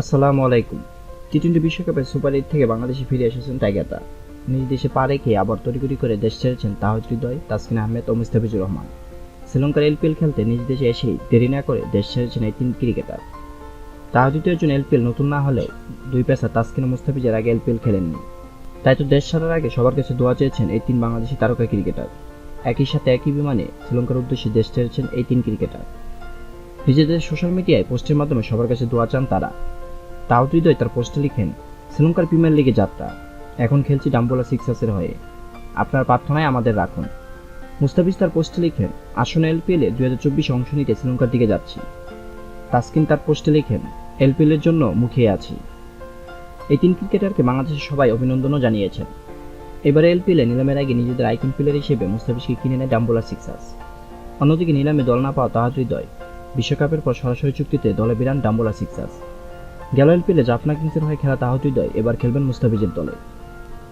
আসসালামু আলাইকুম। T twenty বিশ্বকাপের সুপার এইট থেকে বাংলাদেশে ফিরে এসেছেন টাইগাররা নিজ দেশে পা রেখে আবার তড়িঘড়ি করে দেশ ছেড়েছেন তাহিদ হৃদয়, তাসকিন আহমেদ ও মুস্তাফিজুর রহমান। শ্রীলঙ্কার এলপিএল খেলতে নিজ দেশে এসেই দেরি না করে দেশ ছেড়েছেন এই তিন ক্রিকেটার। তাহিদ হৃদয়ের জন্য এলপিএল নতুন না হলেও দুই পেশা তাসকিন ও মুস্তাফিজের আগে এলপিএল খেলেননি। তাই তো দেশ ছাড়ার আগে সবার কাছে দোয়া চেয়েছেন এই তিন বাংলাদেশি তারকা ক্রিকেটার। একই সাথে একই বিমানে শ্রীলঙ্কার উদ্দেশ্যে দেশ ছেড়েছেন এই তিন ক্রিকেটার। নিজেদের সোশ্যাল মিডিয়ায় পোস্টের মাধ্যমে সবার কাছে দোয়া চান তারা। তাও হৃদয় তার পোস্টে লিখেন, শ্রীলঙ্কার প্রিমিয়ার লিগে যাত্রা। এখন খেলছি ডাম্বোলা সিক্সাসের হয়ে। আপনার প্রার্থনায় আমাদের রাখুন। মুস্তাফিজ তার পোস্টে লিখেন, আসন্ন এলপিএলে দুই হাজার চব্বিশে অংশ নিতে শ্রীলঙ্কার দিকে যাচ্ছি। তাসকিন তার পোস্টে লিখেন এলপিএলের জন্য মুখিয়ে আছি। এই তিন ক্রিকেটারকে বাংলাদেশের সবাই অভিনন্দনও জানিয়েছেন। এবারে এলপিএলে নিলামের আগে নিজেদের আইকন প্লেয়ার হিসেবে মুস্তাফিজকে কিনে নেয় ডাম্বোলা সিক্সাস অন্যদিকে নিলামে দল না পাওয়া তাহার হৃদয়। বিশ্বকাপের পর সরাসরি চুক্তিতে দলে বিরান ডাম্বোলা সিক্সাস গেল এলপিএলে জাফনা কিংসের হয়ে খেলা তাহত হৃদয় এবার খেলবেন মুস্তাফিজের দলে।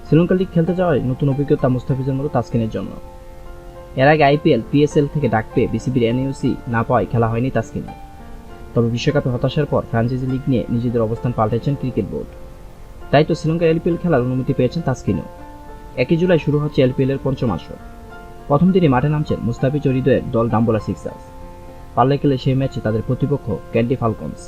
শ্রীলঙ্কা লিগ খেলতে যাওয়ায় নতুন অভিজ্ঞতা মুস্তাফিজের মতো তাসকিনের জন্য। এর আগে আইপিএল, পিএসএল থেকে ডাক পেয়ে বিসিবির এনইউসি না পাওয়ায় খেলা হয়নি তাসকিনে। তবে বিশ্বকাপে হতাশার পর ফ্রাঞ্চাইজি লিগ নিয়ে নিজেদের অবস্থান পাল্টেছেন ক্রিকেট বোর্ড। তাই তো শ্রীলঙ্কা এলপিএল খেলার অনুমতি পেয়েছেন তাসকিনও। একই জুলাই শুরু হচ্ছে এলপিএল এর পঞ্চম আসর। প্রথম দিনে মাঠে নামছেন মুস্তাফিজ ও দল ডাম্বোলা সিক্সার্স। পাল্লে খেলে সেই ম্যাচে তাদের প্রতিপক্ষ ক্যান্ডি ফালকনস।